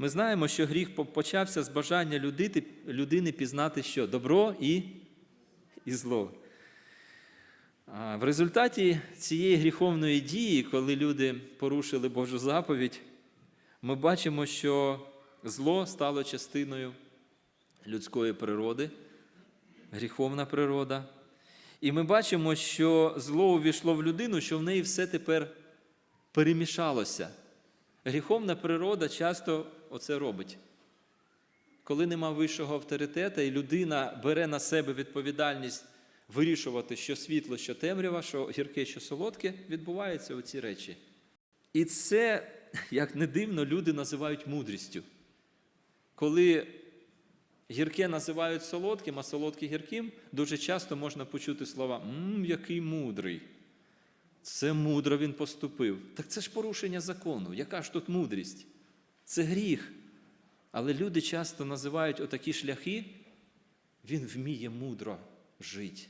Ми знаємо, що гріх почався з бажання людити- людини пізнати що? Добро і, і зло. В результаті цієї гріховної дії, коли люди порушили Божу заповідь, ми бачимо, що зло стало частиною людської природи, гріховна природа. І ми бачимо, що зло увійшло в людину, що в неї все тепер перемішалося. Гріховна природа часто оце робить. Коли нема вищого авторитета, і людина бере на себе відповідальність вирішувати, що світло, що темрява, що гірке, що солодке, відбуваються оці речі. І це, як не дивно, люди називають мудрістю. Коли гірке називають солодким, а солодке гірким, дуже часто можна почути слова «Мм, який мудрий. Це мудро він поступив. Так це ж порушення закону. Яка ж тут мудрість? Це гріх. Але люди часто називають отакі шляхи, він вміє мудро жити.